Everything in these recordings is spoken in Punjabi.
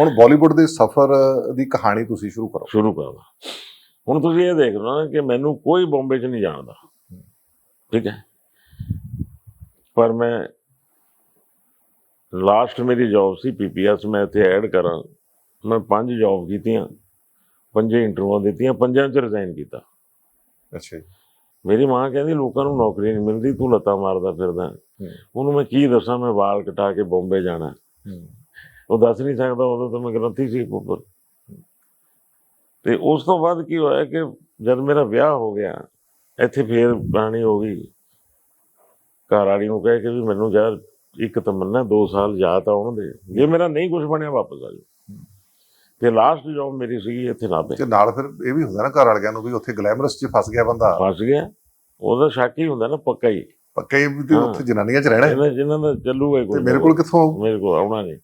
ਹੁਣ ਬਾਲੀਵੁੱਡ ਦੇ ਸਫ਼ਰ ਦੀ ਕਹਾਣੀ ਤੁਸੀਂ ਸ਼ੁਰੂ ਕਰੋ। ਸ਼ੁਰੂ ਕਰਦਾ ਹੁਣ ਤੁਸੀਂ ਇਹ ਦੇਖ ਲਓ ਨਾ ਕਿ ਮੈਨੂੰ ਕੋਈ ਬੰਬੇ 'ਚ ਨਹੀਂ ਜਾਣਦਾ। ਠੀਕ ਹੈ? ਪਰ ਮੈਂ ਲਾਸਟ ਮੇਰੀ ਜੌਬ ਸੀ ਪੀਪੀਐਸ ਮੈਂ ਇੱਥੇ ਐਡ ਕਰਾਂ। ਮੈਂ ਪੰਜ ਜੌਬ ਕੀਤੀਆਂ ਪੰਜੇ ਇੰਟਰਵਿਊਆਂ ਦਿੱਤੀਆਂ ਪੰਜਾਂ 'ਚ ਰਿਜ਼ਾਈਨ ਕੀਤਾ। ਅੱਛਾ ਜੀ। ਮੇਰੀ ਮਾਂ ਕਹਿੰਦੀ ਲੋਕਾਂ ਨੂੰ ਨੌਕਰੀ ਨਹੀਂ ਮਿਲਦੀ ਤੂੰ ਲੱਤਾਂ ਮਾਰਦਾ ਫਿਰਦਾ। ਉਹਨੂੰ ਮੈਂ ਕੀ ਦੱਸਾਂ ਮੈਂ ਵਾਲ ਕਟਾ ਕੇ ਬੰਬੇ ਜਾਣਾ। ਉਹ ਦੱਸ ਨਹੀਂ ਸਕਦਾ ਉਦੋਂ ਤਾਂ ਮੈਂ ਗ੍ਰੰਥੀ ਸੀ ਉੱਪਰ। ਤੇ ਉਸ ਤੋਂ ਬਾਅਦ ਕੀ ਹੋਇਆ ਕਿ ਜਦ ਮੇਰਾ ਵਿਆਹ ਹੋ ਗਿਆ ਇੱਥੇ ਫੇਰ ਕਹਾਣੀ ਹੋ ਗਈ। ਘਰ ਵਾਲੀ ਨੂੰ ਕਹੇ ਕਿ ਵੀ ਮੈਨੂੰ ਯਾਰ ਇੱਕ ਤਮੰਨਾ 2 ਸਾਲ ਜਾ ਤਾਂ ਆਉਣ ਦੇ ਜੇ ਮੇਰਾ ਨਹੀਂ ਕੁਝ ਬਣਿਆ ਵਾਪਸ ਆ ਜਾ ਤੇ ਲਾਸਟ ਜੌਬ ਮੇਰੀ ਸੀਗੀ ਇੱਥੇ ਨਾਭੇ। ਤੇ ਨਾਲ ਫਿਰ ਇਹ ਵੀ ਹੁੰਦਾ ਨਾ ਘਰ ਵਾਲਿਆਂ ਨੂੰ ਵੀ ਉੱਥੇ ਗਲੈਮਰਸ 'ਚ ਫਸ ਗਿਆ ਬੰਦਾ। ਫਸ ਗਿਆ। ਉਹਦਾ ਸ਼ੱਕ ਹੀ ਹੁੰਦਾ ਨਾ ਪੱਕਾ ਹੀ। ਪੱਕੇ ਵੀ ਤੇ ਹਾਂ। ਉੱਥੇ ਜਨਾਨੀਆਂ 'ਚ ਰਹਿਣਾ ਹੈ। ਇਹਨਾਂ ਜਿਨ੍ਹਾਂ ਦਾ ਚੱਲੂਗਾ ਹੀ ਕੋਈ ਮੇਰੇ ਕੋਲ ਕਿੱਥੋਂ? ਮੇਰੇ ਕੋਲ ਆਉਣਾ ਨਹੀਂ।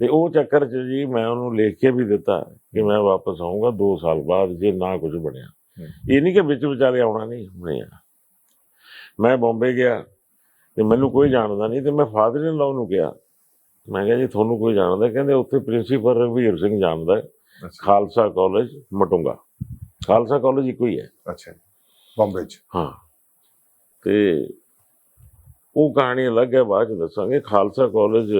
ਤੇ ਉਹ ਚੱਕਰ 'ਚ ਜੀ ਮੈਂ ਉਹਨੂੰ ਲਿਖ ਕੇ ਵੀ ਦਿੱਤਾ ਕਿ ਮੈਂ ਵਾਪਸ ਆਉਂਗਾ 2 ਸਾਲ ਬਾਅਦ ਜੇ ਨਾ ਕੁਝ ਬਣਿਆ। ਹੂੰ। ਇਹ ਨਹੀਂ ਕਿ ਵਿੱਚ ਵਿਚਾਲੇ ਆਉਣਾ ਨਹੀਂ ਨਹੀਂ ਆ। ਮੈਂ ਬੰਬੇ ਗਿਆ ਤੇ ਮੈਨੂੰ ਕੋਈ ਜਾਣਦਾ ਨਹੀਂ ਤੇ ਮੈਂ ਫਾਦਰ ਇਨ ਲਾਅ ਨੂੰ ਕਿਹਾ। ਮੈਂ ਕਿਹਾ ਜੀ ਤੁਹਾਨੂੰ ਕੋਈ ਜਾਣਦਾ ਕਹਿੰਦੇ ਉੱਥੇ ਪ੍ਰਿੰਸੀਪਲ ਰਵੀਰ ਸਿੰਘ ਜਾਣਦਾ ਹੈ, ਖਾਲਸਾ ਕਾਲਜ ਮਟੁੰਗਾ। ਖਾਲਸਾ ਕਾਲਜ ਇੱਕੋ ਹੀ ਹੈ। ਅੱਛਾ। ਬੰਬੇ 'ਚ। ਹਾਂ। ਤੇ ਉਹ ਕਹਾਣੀ ਅਲੱਗ ਹੈ ਬਾਅਦ ਚ ਦੱਸਾਂਗੇ। ਖਾਲਸਾ ਕਾਲਜ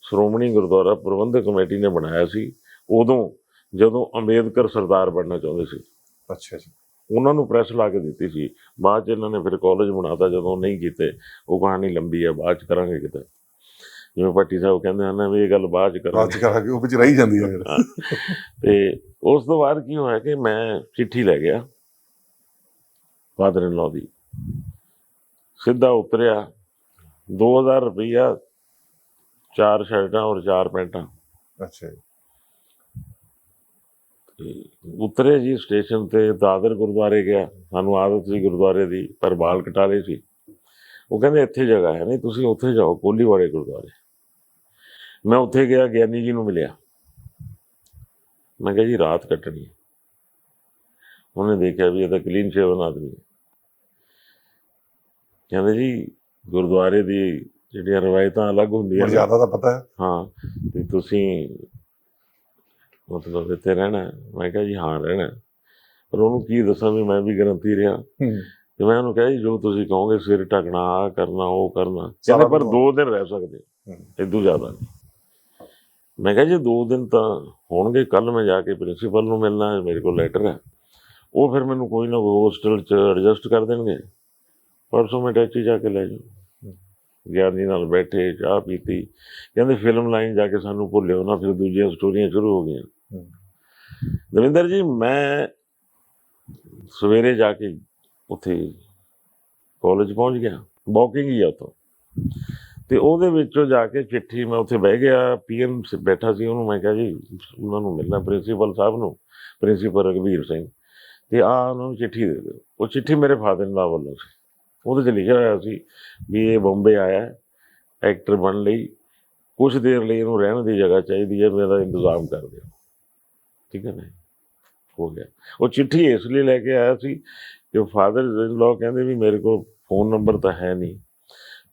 ਸ਼੍ਰੋਮਣੀ ਗੁਰਦੁਆਰਾ ਪ੍ਰਬੰਧਕ ਕਮੇਟੀ ਨੇ ਬਣਾਇਆ ਸੀ। ਉਦੋਂ ਜਦੋਂ ਅੰਬੇਦਕਰ ਸਰਦਾਰ ਬਣਨਾ ਚਾਹੁੰਦੇ ਸੀ। ਅੱਛਾ ਜੀ। ਉਹਨਾਂ ਨੂੰ ਪ੍ਰੈਸ ਲਾ ਕੇ ਦਿੱਤੀ ਸੀ। ਬਾਅਦ ਚ ਇਹਨਾਂ ਨੇ ਫਿਰ ਕਾਲਜ ਬਣਾਤਾ ਜਦੋਂ ਨਹੀਂ ਕੀਤੇ ਉਹ ਕਹਾਣੀ ਲੰਬੀ ਹੈ ਬਾਅਦ ਚ ਕਰਾਂਗੇ ਕਿਤੇ। ਜਿਵੇਂ ਪੱਟੀ ਸਾਹਿਬ ਕਹਿੰਦੇ ਹਨ ਵੀ ਇਹ ਗੱਲ ਬਾਅਦ ਚ ਬਾਅਦ ਕਰਾਂਗੇ 'ਚ ਕਰਾਂਗੇ ਉਹ ਵਿੱਚ ਰਹੀ ਜਾਂਦੀ ਹੈ ਫਿਰ। ਤੇ ਉਸ ਤੋਂ ਬਾਅਦ ਕੀ ਹੋਇਆ ਕਿ ਮੈਂ ਚਿੱਠੀ ਲੈ ਗਿਆ ਫਾਦਰ ਇਨ ਲਾਅ ਦੀ। ਸਿੱਧਾ ਉਤਰਿਆ 2000 ਰੁਪਈਆ ਚਾਰ ਸ਼ਰਟਾਂ ਔਰ ਚਾਰ ਪੈਂਟਾਂ। ਅੱਛਾ ਜੀ। ਉਤਰੇ ਜੀ ਸਟੇਸ਼ਨ ਤੇ ਦਾਦਰ ਗੁਰਦੁਆਰੇ ਗਿਆ। ਸਾਨੂੰ ਆਦਤ ਸੀ ਗੁਰਦੁਆਰੇ ਦੀ ਪਰ ਬਾਲ ਕਟਾ ਲਏ ਸੀ। ਉਹ ਕਹਿੰਦੇ ਇੱਥੇ ਜਗ੍ਹਾ ਹੈ ਨਹੀਂ ਤੁਸੀਂ ਉੱਥੇ ਜਾਓ ਕੋਲੀਵਾੜੇ ਗੁਰਦੁਆਰੇ। ਮੈਂ ਉੱਥੇ ਗਿਆ ਗਿਆਨੀ ਜੀ ਨੂੰ ਮਿਲਿਆ। ਮੈਂ ਕਿਹਾ ਜੀ ਰਾਤ ਕੱਟਣੀ ਹੈ। ਉਹਨੇ ਦੇਖਿਆ ਵੀ ਇਹ ਤਾਂ ਕਲੀਨ ਸ਼ੇਵਨ ਆਦਮੀ ਹੈ। ਕਹਿੰਦੇ ਜੀ ਗੁਰਦੁਆਰੇ ਦੀ ਜਿਹੜੀਆਂ ਰਵਾਇਤਾਂ ਅਲੱਗ ਹੁੰਦੀਆਂ ਨੇ। ਮਰਜ਼ਾਦਾ ਦਾ ਪਤਾ ਹੈ। ਹਾਂ ਤੇ ਤੁਸੀਂ ਮਤਲਬ ਇੱਥੇ ਰਹਿਣਾ? ਮੈਂ ਕਿਹਾ ਜੀ ਹਾਂ ਰਹਿਣਾ। ਪਰ ਉਹਨੂੰ ਕੀ ਦੱਸਾਂ ਵੀ ਮੈਂ ਵੀ ਗਰੰਟੀ ਰਿਹਾ। ਤੇ ਮੈਂ ਉਹਨੂੰ ਕਿਹਾ ਜੀ ਜੋ ਤੁਸੀਂ ਕਹੋਗੇ ਸਿਰ ਢਕਣਾ ਆ ਕਰਨਾ ਉਹ ਕਰਨਾ। ਸਾਰਾ ਕਹਿੰਦੇ ਪਰ। ਦੋ ਦਿਨ ਰਹਿ ਸਕਦੇ। ਇਦੋਂ ਜ਼ਿਆਦਾ ਨਹੀਂ। ਮੈਂ ਕਿਹਾ ਜੀ ਦੋ ਦਿਨ ਤਾਂ ਹੋਣਗੇ। ਕੱਲ ਮੈਂ ਜਾ ਕੇ ਪ੍ਰਿੰਸੀਪਲ ਨੂੰ ਮਿਲਣਾ ਹੈ ਮੇਰੇ ਕੋਲ ਲੈਟਰ ਹੈ। ਉਹ ਫਿਰ ਮੈਨੂੰ ਕੋਈ ਨਾ ਕੋਈ ਹੋਸਟਲ 'ਚ ਐਡਜਸਟ ਕਰ ਦੇਣਗੇ। ਪਰਸੋਂ ਮੈਂ ਟੈਚੀ ਜਾ ਕੇ ਲੈ ਜਾਊਂ। ਗਿਆਨੀ ਨਾਲ ਬੈਠੇ ਚਾਹ ਪੀਤੀ। ਕਹਿੰਦੇ ਫਿਲਮ ਲਾਈਨ ਜਾ ਕੇ ਸਾਨੂੰ ਭੁੱਲਿਓ ਨਾ ਫਿਰ ਦੂਜੀਆਂ ਸਟੋਰੀਆਂ ਸ਼ੁਰੂ ਹੋ ਗਈਆਂ। ਦਵਿੰਦਰ ਜੀ ਮੈਂ ਸਵੇਰੇ ਜਾ ਕੇ ਉੱਥੇ ਕਾਲਜ ਪਹੁੰਚ ਗਿਆ। ਵਾਕਿੰਗ ਹੀ ਆ ਉੱਥੋਂ। ਤੇ ਉਹਦੇ ਵਿੱਚੋਂ ਜਾ ਕੇ ਚਿੱਠੀ ਮੈਂ ਉੱਥੇ ਬਹਿ ਗਿਆ। ਪੀਐਮ ਬੈਠਾ ਸੀ ਉਹਨੂੰ ਮੈਂ ਕਿਹਾ ਜੀ ਉਹਨਾਂ ਨੂੰ ਮਿਲਣਾ ਪ੍ਰਿੰਸੀਪਲ ਸਾਹਿਬ ਨੂੰ ਪ੍ਰਿੰਸੀਪਲ ਰਘਵੀਰ ਸਿੰਘ। ਤੇ ਆ ਉਹਨਾਂ ਨੂੰ ਚਿੱਠੀ ਦੇ ਦਿਓ। ਉਹ ਚਿੱਠੀ ਮੇਰੇ ਫਾਦਰ ਦਾ ਵੱਲੋਂ ਸੀ। ਉਹਦੇ 'ਚ ਲਿਖਿਆ ਹੋਇਆ ਸੀ ਵੀ ਇਹ ਬੰਬੇ ਆਇਆ ਐਕਟਰ ਬਣ ਲਈ ਕੁਝ ਦੇਰ ਲਈ ਇਹਨੂੰ ਰਹਿਣ ਦੀ ਜਗ੍ਹਾ ਚਾਹੀਦੀ ਹੈ, ਮੇਰਾ ਇੰਤਜ਼ਾਮ ਕਰ ਦਿਓ ਠੀਕ ਹੈ ਨਾ ਹੋ ਗਿਆ। ਉਹ ਚਿੱਠੀ ਇਸ ਲਈ ਲੈ ਕੇ ਆਇਆ ਸੀ ਕਿ ਫਾਦਰ ਇਨ ਲਾਅ ਕਹਿੰਦੇ ਵੀ ਮੇਰੇ ਕੋਲ ਫੋਨ ਨੰਬਰ ਤਾਂ ਹੈ ਨਹੀਂ।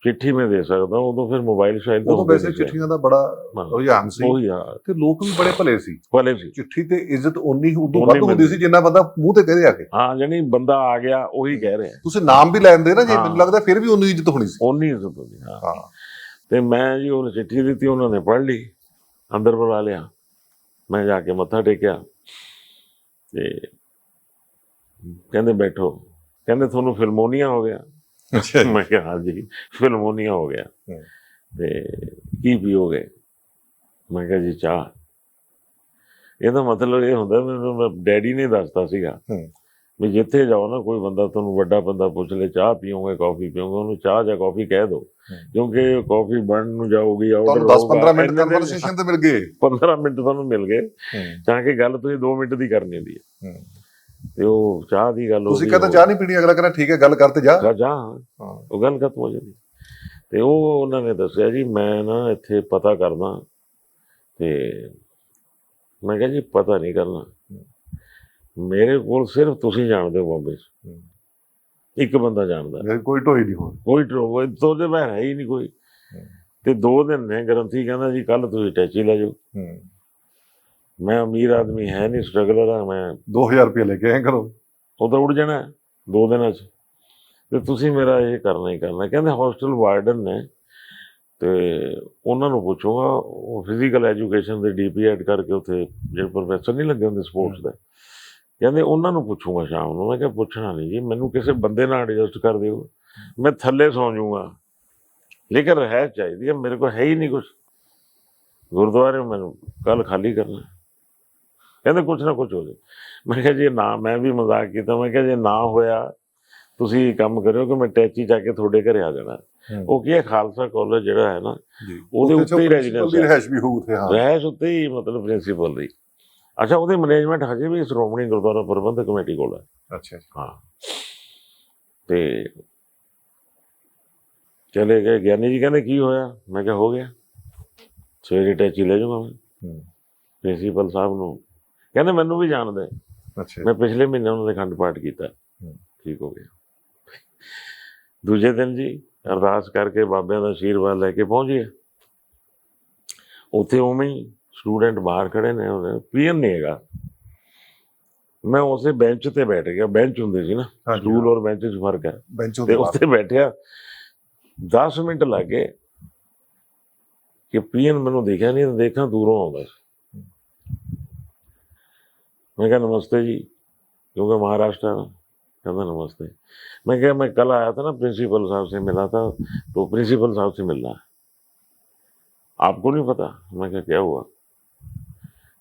ਚਿੱਠੀ ਮੈਂ ਦੇ ਸਕਦਾ ਉਦੋਂ ਫਿਰ ਮੋਬਾਈਲ ਸ਼ਾਇਦ ਉਹ ਹੁੰਦੇ ਵੈਸੇ। ਚਿੱਠੀਆਂ ਦਾ ਬੜਾ ਰੁਝਾਨ ਸੀ। ਉਹੀ ਆ। ਤੇ ਲੋਕ ਵੀ ਬੜੇ ਭਲੇ ਸੀ। ਵਾਲੇ ਸੀ। ਚਿੱਠੀ ਤੇ ਇੱਜ਼ਤ ਉਨੀ ਉਦੋਂ ਵੱਧ ਹੁੰਦੀ ਸੀ ਜਿੰਨਾ ਬੰਦਾ ਮੂੰਹ ਤੇ ਕਹਦੇ ਆ ਕੇ ਹਾਂ ਜਾਨੀ ਬੰਦਾ ਆ ਗਿਆ ਉਹੀ ਕਹਿ ਰਿਹਾ। ਤੁਸੀਂ ਨਾਮ ਵੀ ਲੈਂਦੇ ਨਾ ਜੇ। ਮੈਨੂੰ ਲੱਗਦਾ ਫਿਰ ਵੀ ਉਨੀ ਇੱਜ਼ਤ ਹੋਣੀ ਸੀ। ਉਨੀ ਇੱਜ਼ਤ ਹੁੰਦੀ ਹਾਂ। ਹਾਂ। ਤੇ ਮੈਂ ਜੀ ਉਹਨੂੰ ਚਿੱਠੀ ਦਿੱਤੀ ਉਹਨਾਂ ਨੇ ਪੜ੍ਹ ਲਈ ਅੰਦਰ ਬੁਲਾ ਲਿਆ। ਮੈਂ ਜਾ ਕੇ ਮੱਥਾ ਟੇਕਿਆ ਤੇ ਕਹਿੰਦੇ ਬੈਠੋ। ਕਹਿੰਦੇ ਤੁਹਾਨੂੰ ਫਿਲਮੋਨੀਆ ਹੋ ਗਿਆ। ਅੱਛਾ ਮੈਂ ਕਿਹਾ ਹਾਂਜੀ ਫਿਲਮੋਨੀਆ ਹੋ ਗਿਆ। ਤੇ ਕੀ ਪੀਓਗੇ? ਮੈਂ ਕਿਹਾ ਜੀ ਚਾਹ। ਇਹਦਾ ਮਤਲਬ ਇਹ ਹੁੰਦਾ ਮੈਨੂੰ ਡੈਡੀ ਨੇ ਦੱਸਤਾ ਸੀਗਾ। ਵੀ ਜਿੱਥੇ ਜਾਓ ਨਾ ਕੋਈ ਬੰਦਾ ਤੁਹਾਨੂੰ ਵੱਡਾ ਬੰਦਾ ਪੁੱਛ ਲੈ ਚਾਹ ਪੀਓਗੇ ਕਾਫੀ ਪੀਓਗੇ ਉਹਨੂੰ ਚਾਹ ਜਾਂ ਕਾਫੀ ਕਹਿ ਦਿਓ ਹੂੰ। ਕਿਉਂਕਿ ਕਾਫੀ ਬਣਨ ਨੂੰ ਜਾਊਗੀ ਆਰਡਰ ਤੁਹਾਨੂੰ 10-15 ਮਿੰਟ ਕਨਵਰਸੇਸ਼ਨ ਤੇ ਮਿਲ ਗਏ। 15 ਮਿੰਟ ਤੁਹਾਨੂੰ ਮਿਲ ਗਏ। ਤਾਂ ਕਿ ਗੱਲ ਤੁਸੀਂ 2 ਮਿੰਟ ਦੀ ਕਰਨੀ ਹੁੰਦੀ ਹੂੰ। ਤੇ ਉਹ ਚਾਹ ਦੀ ਗੱਲ ਤੁਸੀਂ ਗਈ, ਕਹਿੰਦੇ ਚਾਹ ਨਹੀਂ ਪੀਣੀ ਅਗਲਾ ਕਹਿੰਦਾ ਠੀਕ ਹੈ ਗੱਲ ਕਰ ਤੇ ਜਾ। ਜਾ ਜਾ। ਹਾਂ। ਉਹ ਗੱਲ ਖਤਮ ਹੋ ਜਾਂਦੀ ਤੇ ਉਹ ਉਹਨਾਂ ਨੇ ਦੱਸਿਆ ਜੀ ਮੈਂ ਨਾ ਇੱਥੇ ਪਤਾ ਕਰਦਾ ਤੇ ਮੈਂ ਕਿਹਾ ਜੀ ਪਤਾ ਨਹੀਂ ਕਰਨਾ। ਮੇਰੇ ਕੋਲ ਸਿਰਫ ਤੁਸੀਂ ਜਾਣਦੇ ਹੋ ਬੰਬੇ 'ਚ। ਹੂੰ। ਇੱਕ ਬੰਦਾ ਜਾਣਦਾ। ਕੋਈ ਢੋਈ ਨਹੀਂ ਹੋਣੀ। ਕੋਈ ਟਰੋ ਤੋਂ ਦੇ ਮੈਂ ਹੈ ਹੀ ਨਹੀਂ ਕੋਈ। ਹੂੰ। ਤੇ ਦੋ ਦਿਨ ਨੇ ਗਰੰਟੀ ਕਹਿੰਦਾ ਜੀ ਕੱਲ ਤੁਸੀਂ ਟੈਚੀ ਲੈ ਜਾਓ। ਹੂੰ। ਮੈਂ ਅਮੀਰ ਆਦਮੀ ਹੈ ਨਹੀਂ ਸਟਰਗਲਰ ਆ ਮੈਂ। 2000 ਰੁਪਏ ਲੈ ਕੇ ਆਏ ਕਰੋ। ਉਧਰ ਉੜ ਜਾਣਾ ਦੋ ਦਿਨਾਂ 'ਚ। ਤੇ ਤੁਸੀਂ ਮੇਰਾ ਇਹ ਕਰਨਾ ਹੀ ਕਰਨਾ। ਕਹਿੰਦੇ ਹੋਸਟਲ ਵਾਰਡਨ ਨੇ ਤੇ ਉਹਨਾਂ ਨੂੰ ਪੁੱਛੂਗਾ ਉਹ ਫਿਜ਼ੀਕਲ ਐਜੂਕੇਸ਼ਨ ਦੇ ਡੀਪੀਐਡ ਕਰਕੇ ਉੱਥੇ ਜਿਹੜੇ ਪ੍ਰੋਫੈਸਰ ਨਹੀਂ ਲੱਗੇ ਹੁੰਦੇ ਸਪੋਰਟਸ ਦੇ। ਕਹਿੰਦੇ ਉਹਨਾਂ ਨੂੰ ਪੁੱਛੂਗਾ ਸ਼ਾਮ ਨੂੰ ਮੈਂ ਕਿਹਾ ਪੁੱਛਣਾ ਨਹੀਂ ਜੀ ਮੈਨੂੰ ਕਿਸੇ ਬੰਦੇ ਨਾਲ ਐਡਜਸਟ ਕਰ ਦਿਓ। ਮੈਂ ਥੱਲੇ ਸੌਂ ਜਾਊਂਗਾ। ਲੇਕਿਨ ਰਹਿ ਚਾਹੀਦੀ ਹੈ ਮੇਰੇ ਕੋਲ ਹੈ ਹੀ ਨਹੀਂ ਕੁਝ ਗੁਰਦੁਆਰੇ ਮੈਨੂੰ ਕੱਲ ਖਾਲੀ ਕਰਨਾ। ਕਹਿੰਦੇ ਕੁਛ ਨਾ ਕੁਛ ਹੋ ਜਾਏ। ਮੈਂ ਕਿਹਾ ਜੀ ਨਾ ਮੈਂ ਵੀ ਮਜ਼ਾਕ ਕੀਤਾ। ਮੈਂ ਕਿਹਾ ਜੇ ਨਾ ਹੋਇਆ ਤੁਸੀਂ ਕੰਮ ਕਰਿਓ ਕਿ ਮੈਂ ਟੈਚੀ ਜਾ ਕੇ ਤੁਹਾਡੇ ਘਰੇ ਆ ਜਾਣਾ। ਉਹ ਕੀ ਹੈ ਖਾਲਸਾ ਕਾਲਜ ਜਿਹੜਾ ਹੈ ਨਾ ਜੀ। ਉਹਦੇ ਉੱਤੇ ਹੀ ਹੈ। ਰਹਿਸ਼ ਵੀ ਹੋਊ ਉੱਥੇ ਹਾਂ। ਰਹਿਸ਼ ਉੱਤੇ ਹੀ ਮਤਲਬ ਪ੍ਰਿੰਸੀਪਲ ਦੀ। ਅੱਛਾ ਉਹਦੀ ਮੈਨੇਜਮੈਂਟ ਹਜੇ ਵੀ ਸ਼੍ਰੋਮਣੀ ਗੁਰਦੁਆਰਾ ਪ੍ਰਬੰਧਕ ਕਮੇਟੀ ਕੋਲ ਹੈ। ਅੱਛਾ ਜੀ। ਹਾਂ। ਤੇ ਚਲੇ ਗਏ। ਗਿਆਨੀ ਜੀ ਕਹਿੰਦੇ ਕੀ ਹੋਇਆ? ਮੈਂ ਕਿਹਾ ਹੋ ਗਿਆ। ਸਵੇਰੇ ਟੈਚੀ ਲੈ ਜਾਊਗਾ ਮੈਂ। ਹੂੰ। ਪ੍ਰਿੰਸੀਪਲ ਸਾਹਿਬ ਨੂੰ ਕਹਿੰਦੇ ਮੈਨੂੰ ਵੀ ਜਾਣਦੇ। ਅੱਛਾ। ਮੈਂ ਪਿਛਲੇ ਮਹੀਨੇ ਉਹਨਾਂ ਦੇ ਖੰਡ ਪਾਠ ਕੀਤਾ। ਠੀਕ ਹੋ ਗਿਆ। ਦੂਜੇ ਦਿਨ ਜੀ ਅਰਦਾਸ ਕਰਕੇ ਬਾਬਿਆਂ ਦਾ ਆਸ਼ੀਰਵਾਦ ਲੈ ਕੇ ਪਹੁੰਚ ਗਏ। ਉੱਥੇ ਉਵੇਂ ਹੀ ਸਟੂਡੈਂਟ ਬਾਹਰ ਖੜੇ ਨੇ ਉਹਦੇ ਪੀਐਨ ਨਹੀਂ ਹੈਗਾ। ਮੈਂ ਉਸੇ ਬੈਂਚ ਤੇ ਬੈਠ ਗਿਆ। ਬੈਂਚ ਹੁੰਦੇ ਸੀ ਨਾ ਸਟੂਲ ਔਰ ਬੈਂਚ 'ਚ ਫ਼ਰਕ ਹੈ। ਤੇ ਉੱਥੇ ਬੈਠਿਆ। 10 ਮਿੰਟ ਲੱਗੇ ਕਿ ਪੀਐਨ ਮੈਨੂੰ ਦੇਖਿਆ ਨਹੀਂ ਤੇ ਦੇਖਾਂ ਦੂਰੋਂ ਆਉਂਦਾ ਸੀ। मैं कहा नमस्ते जी। क्योंकि महाराष्ट्र है ना कहता नमस्ते। मैं कह मैं कल आया था ना प्रिंसिपल साहब से मिला था तो प्रिंसिपल साहब से मिलना है। आपको नहीं पता? मैं कह क्या हुआ?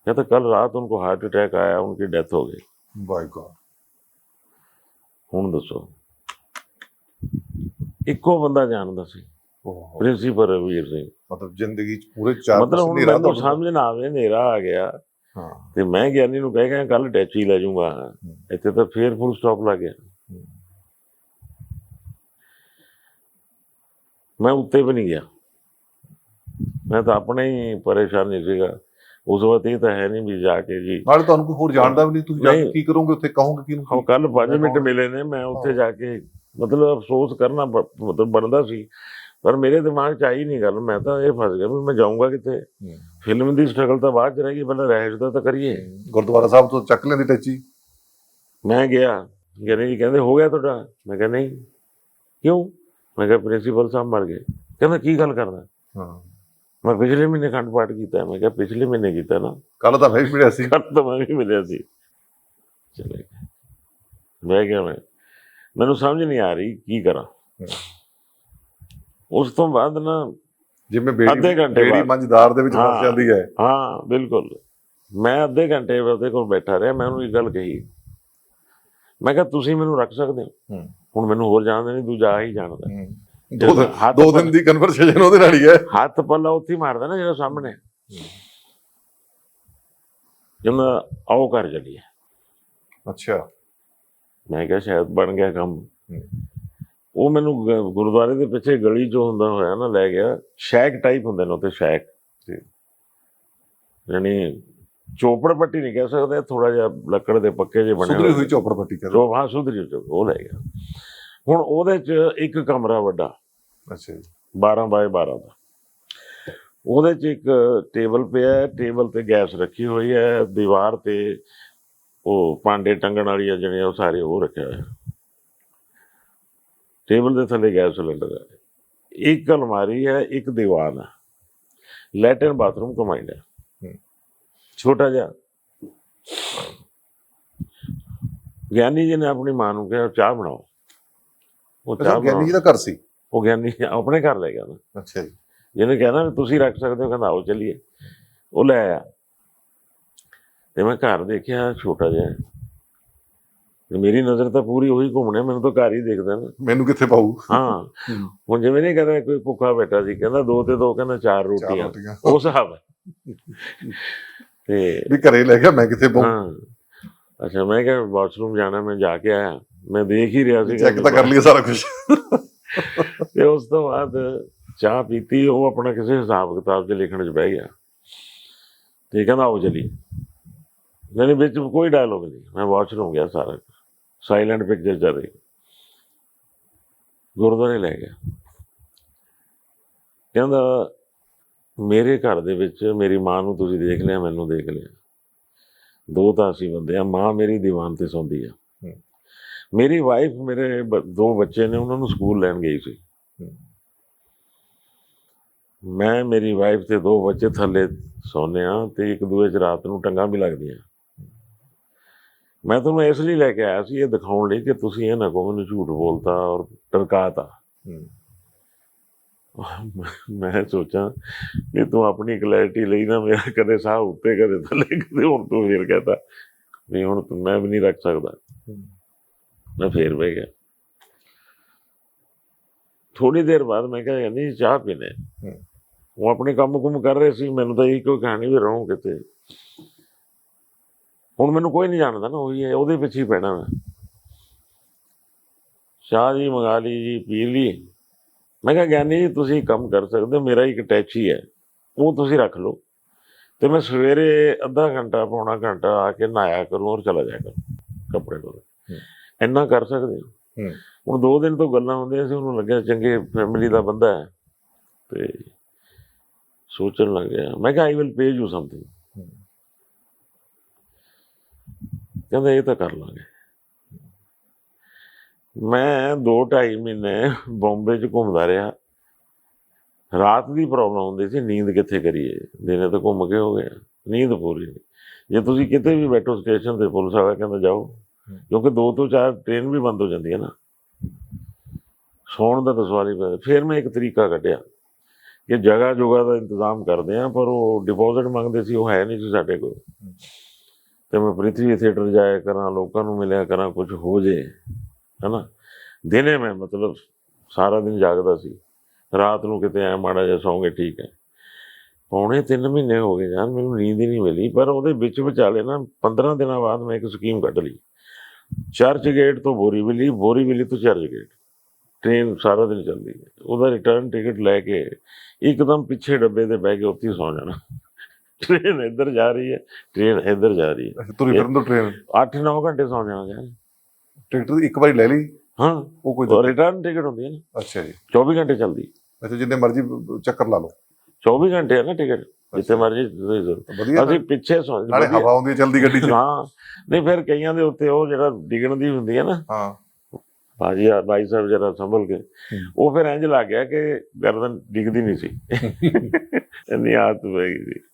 कहता कल रात उनको हार्ट अटैक आया उनकी डेथ हो गई। By God. ਹੁਣ दसो। इको बंदा जानता ਸੀ प्रिंसिपल ਰਵੀਰ सिंह। मतलब ज़िंदगी पूरे चार मतलब ਮਤਲਬ ਹੁਣ ਮੈਨੂੰ ਸਮਝ ਨਾ ਆਵੇ ਹਨੇਰਾ ਆ ਗਿਆ ਹਾਂ। ਤੇ ਮੈਂ ਗਿਆਨੀ ਨੂੰ ਕਹਿ ਗਿਆ ਕੱਲ ਟੈਚੀ ਲੈ ਜਾਊਂਗਾ। ਇੱਥੇ ਤਾਂ ਫੇਰ ਫੁੱਲ ਸਟਾਪ ਲੱਗ ਗਿਆ। ਮੈਂ ਉੱਤੇ ਵੀ ਨਹੀਂ ਗਿਆ। ਮੈਂ ਤਾਂ ਆਪਣੇ ਹੀ ਪਰੇਸ਼ਾਨ ਨਹੀਂ ਸੀਗਾ। ਉਸ ਵਕਤ ਇਹ ਤਾਂ ਹੈ ਨਹੀਂ ਵੀ ਜਾ ਕੇ ਜੀ। ਨਾਲੇ ਤੁਹਾਨੂੰ ਕੋਈ ਹੋਰ ਜਾਣਦਾ ਵੀ ਨਹੀਂ ਤੁਸੀਂ ਜਾ ਕੇ। ਕੀ ਕਰੋਗੇ ਉੱਥੇ ਕਹੋਗੇ ਕਿਹਨੂੰ ਹਾਂ ਕੱਲ 5 ਮਿੰਟ ਮਿਲੇ ਨੇ ਮੈਂ ਉੱਥੇ ਜਾ ਕੇ ਮਤਲਬ ਅਫਸੋਸ ਕਰਨਾ ਮਤਲਬ ਬਣਦਾ ਸੀ। ਪਰ ਮੇਰੇ ਦਿਮਾਗ 'ਚ ਆਈ ਨਹੀਂ ਗੱਲ ਮੈਂ ਤਾਂ ਇਹ ਫਸ ਗਿਆ ਵੀ ਮੈਂ ਜਾਊਂਗਾ ਕਿੱਥੇ। ਫਿਲਮ ਦੀ ਸਟਰਗਲ ਤਾਂ ਬਾਅਦ 'ਚ ਰਹੇਗੀ ਪਹਿਲਾਂ ਰਹਿਸ਼ ਦਾ ਤਾਂ ਕਰੀਏ। ਗੁਰਦੁਆਰਾ ਸਾਹਿਬ ਤੋਂ ਚੱਕ ਲੈਂਦੀ ਟੈਚੀ? ਮੈਂ ਗਿਆ ਗਿਆਨੀ ਜੀ ਕਹਿੰਦੇ ਹੋ ਗਿਆ ਤੁਹਾਡਾ? ਮੈਂ ਕਿਹਾ ਨਹੀਂ। ਕਿਉਂ? ਮੈਂ ਕਿਹਾ ਪ੍ਰਿੰਸੀਪਲ ਸਾਹਿਬ ਮਰ ਗਏ। ਕਹਿੰਦਾ ਕੀ ਗੱਲ ਕਰਦਾ ਹਾਂ। ਮੈਂ ਪਿਛਲੇ ਮਹੀਨੇ ਖੰਡ ਪਾਠ ਕੀਤਾ ਮੈਂ ਕਿਹਾ ਪਿਛਲੇ ਮਹੀਨੇ ਕੀਤਾ ਨਾ। ਕੱਲ ਤਾਂ ਵੀ ਮਿਲਿਆ ਸੀ। ਕੱਟ ਤਾਂ ਮੈਂ ਵੀ ਮਿਲਿਆ ਸੀ। ਚਲੇ ਮੈਂ ਗਿਆ ਮੈਂ। ਮੈਨੂੰ ਸਮਝ ਨਹੀਂ ਆ ਰਹੀ ਕੀ ਕਰਾਂ। ਉਸ ਤੋਂ ਬਾਅਦ ਨਾ ਜਿਵੇਂ ਬੇੜੀ ਅੱਧੇ ਘੰਟੇ ਬੇੜੀ। ਮੰਝਦਾਰ ਦੇ ਵਿੱਚ। ਫਸ ਜਾਂਦੀ ਹੈ। ਹਾਂ ਬਿਲਕੁਲ। ਮੈਂ ਅੱਧੇ ਘੰਟੇ ਉਹਦੇ ਕੋਲ ਬੈਠਾ ਰਿਹਾ ਮੈਂ ਉਹਨੂੰ ਇੱਕ ਗੱਲ ਕਹੀ। ਮੈਂ ਕਿਹਾ ਤੁਸੀਂ ਮੈਨੂੰ ਰੱਖ ਸਕਦੇ ਹੋ। ਹੁਣ ਮੈਨੂੰ ਹੋਰ ਜਾਣਦੇ ਨਹੀਂ ਤੂੰ ਜਾ ਹੀ ਜਾਣਦਾ। ਦੋ ਦਿਨ ਦੋ ਕਨਵਰਸੇਸ਼ਨ ਉਹਦੇ ਨਾਲ ਹੀ ਹੈ। ਹੱਥ ਪੱਲਾ ਉੱਥੇ ਮਾਰਦਾ ਨਾ ਜਿਹੜਾ ਸਾਹਮਣੇ। ਜਮਾ ਆਓ ਕਰ ਚਲੀਏ। ਅੱਛਾ। ਮੈਂ ਕਿਹਾ ਸ਼ਾਇਦ ਬਣ ਗਿਆ ਕੰਮ। ਉਹ ਮੈਨੂੰ ਗੁਰਦੁਆਰੇ ਦੇ ਪਿੱਛੇ ਗਲੀ ਚੋਂ ਹੁੰਦਾ ਹੋਇਆ ਨਾ ਲੈ ਗਿਆ ਸ਼ੈਕ ਟਾਈਪ ਹੁੰਦੇ ਨੇ ਉੱਥੇ ਸ਼ੈਕ ਜੀ। ਯਾਨੀ ਚੋਪੜ ਪੱਟੀ ਨਹੀਂ ਕਹਿ ਸਕਦੇ ਥੋੜਾ ਜਿਹਾ ਲੱਕੜ ਦੇ ਪੱਕੇ ਜਿਹੇ ਬਣੇ ਸੁਧਰੀ ਹੋਈ ਚੌਪੜ ਪੱਟੀ ਕਰ ਜੋ ਹਾਂ ਸੁਧਰੀ ਉਹ ਲੈ ਗਿਆ। ਹੁਣ ਉਹਦੇ ਚ ਇੱਕ ਕਮਰਾ ਵੱਡਾ ਅੱਛਾ ਜੀ। 12 ਬਾਏ 12 ਦਾ। ਉਹਦੇ 'ਚ ਇੱਕ ਟੇਬਲ ਪਿਆ ਹੈ ਟੇਬਲ ਤੇ ਗੈਸ ਰੱਖੀ ਹੋਈ ਹੈ ਦੀਵਾਰ ਤੇ ਉਹ ਭਾਂਡੇ ਟੰਗਣ ਵਾਲੀਆਂ ਜਿਹੜੀਆਂ ਉਹ ਸਾਰੇ ਉਹ ਰੱਖਿਆ ਹੋਇਆ। ਟੇਬਲ ਦੇ ਥੱਲੇ ਗੈਸ ਸਿਲੰਡਰ ਹੈ। ਇੱਕ ਅਲਮਾਰੀ ਹੈ ਇੱਕ ਦੀਵਾਨ ਹੈ। ਲੈਟਰਨ ਬਾਥਰੂਮ ਕੰਬਾਈਨਡ ਹੈ। ਛੋਟਾ ਜਿਹਾ। ਗਿਆਨੀ ਜੀ ਨੇ ਆਪਣੀ ਮਾਂ ਨੂੰ ਕਿਹਾ ਚਾਹ ਬਣਾਓ। ਉਹ ਚਾਹ ਗਿਆਨੀ ਜੀ ਦਾ ਘਰ ਸੀ? ਉਹ ਗਿਆਨੀ ਆਪਣੇ ਘਰ ਲੈ ਗਿਆ ਨਾ। ਅੱਛਾ ਜੀ। ਜਿਹਨੇ ਕਹਿਣਾ ਵੀ ਤੁਸੀਂ ਰੱਖ ਸਕਦੇ ਹੋ ਕਹਿੰਦਾ ਆਓ ਚੱਲੀਏ। ਉਹ ਲੈ ਆਇਆ। ਤੇ ਮੈਂ ਘਰ ਦੇਖਿਆ ਛੋਟਾ ਜਿਹਾ। ਮੇਰੀ ਨਜ਼ਰ ਤਾਂ ਪੂਰੀ ਉਹੀ ਘੁੰਮਣੇ ਮੈਨੂੰ ਤਾਂ ਘਰ ਹੀ ਦੇਖਦਾ ਨਾ। ਮੈਨੂੰ ਕਿੱਥੇ ਪਾਊ? ਹਾਂ। ਹੁਣ ਜਿਵੇਂ ਨਹੀਂ ਕਹਿੰਦਾ ਕੋਈ ਭੁੱਖਾ ਬੈਠਾ ਸੀ ਕਹਿੰਦਾ ਦੋ ਤੇ ਦੋ ਕਹਿੰਦਾ ਚਾਰ ਰੋਟੀਆਂ। ਉਹ ਹਿਸਾਬ ਤੇ ਵੀ ਘਰੇ ਲੈ ਗਿਆ ਮੈਂ ਕਿੱਥੇ ਪਾਊ? ਹਾਂ। ਅੱਛਾ ਮੈਂ ਕਿਹਾ ਵਾਸ਼ਰੂਮ ਜਾਣਾ ਮੈਂ ਜਾ ਕੇ ਆਇਆ। ਮੈਂ ਦੇਖ ਹੀ ਰਿਹਾ ਸੀ ਚੈੱਕ ਤਾਂ ਕਰ ਲਿਆ ਸਾਰਾ ਕੁਝ ਤੇ ਉਸ ਤੋਂ ਬਾਅਦ ਚਾਹ ਪੀਤੀ ਉਹ ਆਪਣਾ ਕਿਸੇ ਹਿਸਾਬ ਕਿਤਾਬ 'ਚ ਲਿਖਣ 'ਚ ਬਹਿ ਗਿਆ। ਤੇ ਕਹਿੰਦਾ ਆਓ ਚਲੀ ਯਾਨੀ ਵਿੱਚ ਕੋਈ ਡਾਇਲੋਗ ਨਹੀਂ। ਮੈਂ ਵਾਸ਼ਰੂਮ ਗਿਆ ਸਾਰਾ। ਸਾਇਲੈਂਟ ਪਿਕਚਰ ਚੱਲ ਰਹੀ। ਗੁਰਦੁਆਰੇ ਲੈ ਗਿਆ। ਕਹਿੰਦਾ ਮੇਰੇ ਘਰ ਦੇ ਵਿੱਚ ਮੇਰੀ ਮਾਂ ਨੂੰ ਤੁਸੀਂ ਦੇਖ ਲਿਆ ਮੈਨੂੰ ਦੇਖ ਲਿਆ। ਦੋ ਤਾਂ ਅਸੀਂ ਬੰਦੇ ਆ ਮਾਂ ਮੇਰੀ ਦੀਵਾਨ ਤੇ ਸੌਂਦੀ ਆ। ਮੇਰੀ ਵਾਈਫ ਮੇਰੇ ਦੋ ਬੱਚੇ ਨੇ ਉਹਨਾਂ ਨੂੰ ਸਕੂਲ ਲੈਣ ਗਈ ਸੀ। ਮੈਂ ਮੇਰੀ ਵਾਈਫ ਤੇ ਦੋ ਬੱਚੇ ਥੱਲੇ ਸੌਂਦੇ ਆ ਤੇ ਇੱਕ ਦੂਏ ਚ ਰਾਤ ਨੂੰ ਟੰਗਾਂ ਵੀ ਲੱਗਦੀਆਂ। ਮੈਂ ਤੁਹਾਨੂੰ ਇਸ ਲਈ ਲੈ ਕੇ ਆਇਆ ਸੀ ਇਹ ਦਿਖਾਉਣ ਲਈ ਕਿ ਤੁਸੀਂ ਇਹ ਨਾ ਕਹੋ ਮੈਨੂੰ ਝੂਠ ਬੋਲਤਾ ਔਰ ਟਰਕਾਤਾ। ਮੈਂ ਸੋਚਾਂ ਕਿ ਤੂੰ ਆਪਣੀ ਕਲੈਰਿਟੀ ਲਈ ਨਾ ਮੇਰਾ ਕਦੇ ਸਾਹ ਉੱਤੇ ਕਦੇ ਥੱਲੇ ਕਦੇ ਹੁਣ ਤੂੰ ਫੇਰ ਕਹਤਾ ਵੀ ਹੁਣ ਤੂੰ- ਮੈਂ ਵੀ ਨਹੀਂ ਰੱਖ ਸਕਦਾ। ਮੈਂ ਫੇਰ ਬਹਿ ਗਿਆ। ਥੋੜੀ ਦੇਰ ਬਾਅਦ ਮੈਂ ਕਿਹਾ ਨਹੀਂ ਚਾਹ ਪੀਨੇ ਹੂੰ। ਉਹ ਆਪਣੇ ਕੰਮ ਕੁਮ ਕਰ ਰਹੇ ਸੀ ਮੈਨੂੰ ਤਾਂ ਇਹ ਕੋਈ ਕਹਾਣੀ ਵੀ ਰਹੂੰ ਕਿਤੇ। ਹੁਣ ਮੈਨੂੰ ਕੋਈ ਨਹੀਂ ਜਾਣਦਾ ਨਾ ਉਹੀ ਹੈ ਉਹਦੇ ਪਿੱਛੇ ਹੀ ਪੈਣਾ ਮੈਂ। ਚਾਹ ਜੀ ਮੰਗਾ ਲਈ ਜੀ ਪੀ ਲਈ ਮੈਂ ਕਿਹਾ ਗਿਆਨੀ ਜੀ ਤੁਸੀਂ ਕੰਮ ਕਰ ਸਕਦੇ ਹੋ ਮੇਰਾ ਇੱਕ ਟੈਚੀ ਹੈ ਉਹ ਤੁਸੀਂ ਰੱਖ ਲਓ। ਤੇ ਮੈਂ ਸਵੇਰੇ ਅੱਧਾ ਘੰਟਾ ਪੌਣਾ ਘੰਟਾ ਆ ਕੇ ਨਹਾਇਆ ਕਰੂੰ ਔਰ ਚਲਾ ਜਾਇਆ ਕਰੂੰ ਕੱਪੜੇ ਹੂੰ। ਇੰਨਾ ਕਰ ਸਕਦੇ ਹੋ। ਹੁਣ ਦੋ ਦਿਨ ਤੋਂ ਗੱਲਾਂ ਹੁੰਦੀਆਂ ਸੀ ਉਹਨੂੰ ਲੱਗਿਆ ਚੰਗੇ ਫੈਮਿਲੀ ਦਾ ਬੰਦਾ ਹੈ ਤੇ ਸੋਚਣ ਲੱਗ ਗਿਆ। ਮੈਂ ਕਿਹਾ I will pay you something ਹੂੰ। ਕਹਿੰਦਾ ਇਹ ਤਾਂ ਕਰ ਲਾਂਗੇ। ਮੈਂ 2.5 ਮਹੀਨੇ ਬੰਬੇ 'ਚ ਘੁੰਮਦਾ ਰਿਹਾ। ਰਾਤ ਦੀ ਪ੍ਰੋਬਲਮ ਹੁੰਦੀ ਸੀ, ਨੀਂਦ ਕਿੱਥੇ ਕਰੀਏ? ਦਿਨੇ ਤਾਂ ਘੁੰਮ ਕੇ ਹੋ ਗਿਆ ਨੀਂਦ ਪੂਰੀ ਨਹੀਂ। ਜੇ ਤੁਸੀਂ ਕਿਤੇ ਵੀ ਬੈਠੋ ਸਟੇਸ਼ਨ ਤੇ ਪੁਲਿਸ ਵਾਲਾ ਕਹਿੰਦਾ ਜਾਓ, ਕਿਉਂਕਿ ਦੋ ਤੋਂ ਚਾਰ ਟ੍ਰੇਨ ਵੀ ਬੰਦ ਹੋ ਜਾਂਦੀ ਹੈ ਨਾ। ਸੌਣ ਦਾ ਤਾਂ ਸਵਾਲ ਹੀ ਪੈਦਾ। ਫਿਰ ਮੈਂ ਇੱਕ ਤਰੀਕਾ ਕੱਢਿਆ ਕਿ ਜਗ੍ਹਾ ਜੁਗਾ ਦਾ ਇੰਤਜ਼ਾਮ ਕਰਦੇ ਆ, ਪਰ ਉਹ ਡਿਪੋਜ਼ਿਟ ਮੰਗਦੇ ਸੀ, ਉਹ ਹੈ ਨਹੀਂ ਸੀ ਸਾਡੇ ਕੋਲ। ਤੇ ਮੈਂ ਪ੍ਰਿਥਵੀ ਥੀਏਟਰ ਜਾਇਆ ਕਰਾਂ, ਲੋਕਾਂ ਨੂੰ ਮਿਲਿਆ ਕਰਾਂ, ਕੁਝ ਹੋ ਜੇ, ਹਨਾ? ਦਿਨੇ ਮੈਂ ਮਤਲਬ ਸਾਰਾ ਦਿਨ ਜਾਗਦਾ ਸੀ। ਰਾਤ ਨੂੰ ਕਿਤੇ ਐ ਮਾੜਾ ਜਿਹਾ ਸੌਂਗੇ ਠੀਕ ਹੈ ਪੌਣੇ 3 ਮਹੀਨੇ ਹੋ ਗਏ ਯਾਰ, ਮੈਨੂੰ ਨੀਂਦ ਹੀ ਨਹੀਂ ਮਿਲੀ, ਪਰ ਉਹਦੇ ਵਿੱਚ ਵਿਚਾਲੇ ਨਾ 15 ਦਿਨਾਂ ਬਾਅਦ ਮੈਂ ਇੱਕ ਸਕੀਮ ਕੱਢ ਲਈ। ਚਰਚ ਗੇਟ ਤੋਂ ਬੋਰੀਵਿਲੀ ਬੋਰੀਵਿਲੀ ਤੋਂ ਚਰਚ ਗੇਟ। ਟ੍ਰੇਨ ਸਾਰਾ ਦਿਨ ਚੱਲਦੀ ਉਹਦਾ ਰਿਟਰਨ ਟਿਕਟ ਲੈ ਕੇ ਇੱਕਦਮ ਪਿੱਛੇ ਡੱਬੇ ਤੇ ਬਹਿ ਕੇ ਉੱਥੇ ਹੀ ਸੌ ਜਾਣਾ। ਟ੍ਰੇਨ ਇੱਧਰ ਜਾ ਰਹੀ ਹੈ ਟ੍ਰੇਨ ਇੱਧਰ ਜਾ ਰਹੀ ਹੈ ਤੁਰੀ ਫਿਰਨ ਤੋਂ ਟ੍ਰੇਨ 8-9 ਘੰਟੇ ਸੌ ਯਾਰ ਟਿਕਟ ਇੱਕ ਵਾਰੀ ਲੈ ਲਈ ਹਾਂ ਉਹ ਕੋਈ ਉਹ ਰਿਟਰਨ ਟਿਕਟ ਹੁੰਦੀ ਹੈ ਨਾ ਅੱਛਾ ਜੀ 24 ਘੰਟੇ ਚੱਲਦੀ ਅੱਛਾ ਜਿੰਨੇ ਮਰਜ਼ੀ ਚੱਕਰ ਲਾ ਲਓ 24 ਘੰਟੇ ਹੈ ਨਾ ਟਿਕਟ ਜਿੱਥੇ ਮਰਜ਼ੀ ਤੁਸੀਂ ਜਾਓ। ਤਾਂ ਵਧੀਆ ਅਸੀਂ ਪਿੱਛੇ ਸੌ ਨਾਲੇ ਹਵਾ ਆਉਂਦੀ ਹੈ ਚਲਦੀ ਗੱਡੀ 'ਚ ਹਾਂ ਨਹੀਂ ਫਿਰ ਕਈਆਂ ਦੇ ਉੱਤੇ ਉਹ ਜਿਹੜਾ ਡਿੱਗਣ ਦੀ ਹੁੰਦੀ ਹੈ ਨਾ ਹਾਂ ਬਾਜੀ ਆ ਬਾਈ ਸਾਹਿਬ ਜਰਾ ਸੰਭਲ ਕੇ ਉਹ ਫਿਰ ਇੰਜ ਲੱਗ ਗਿਆ ਕਿ ਗਰਦਨ ਡਿੱਗਦੀ ਨਹੀਂ ਸੀ ਇੰਨੀ ਆਦਤ ਪੈ ਗਈ ਸੀ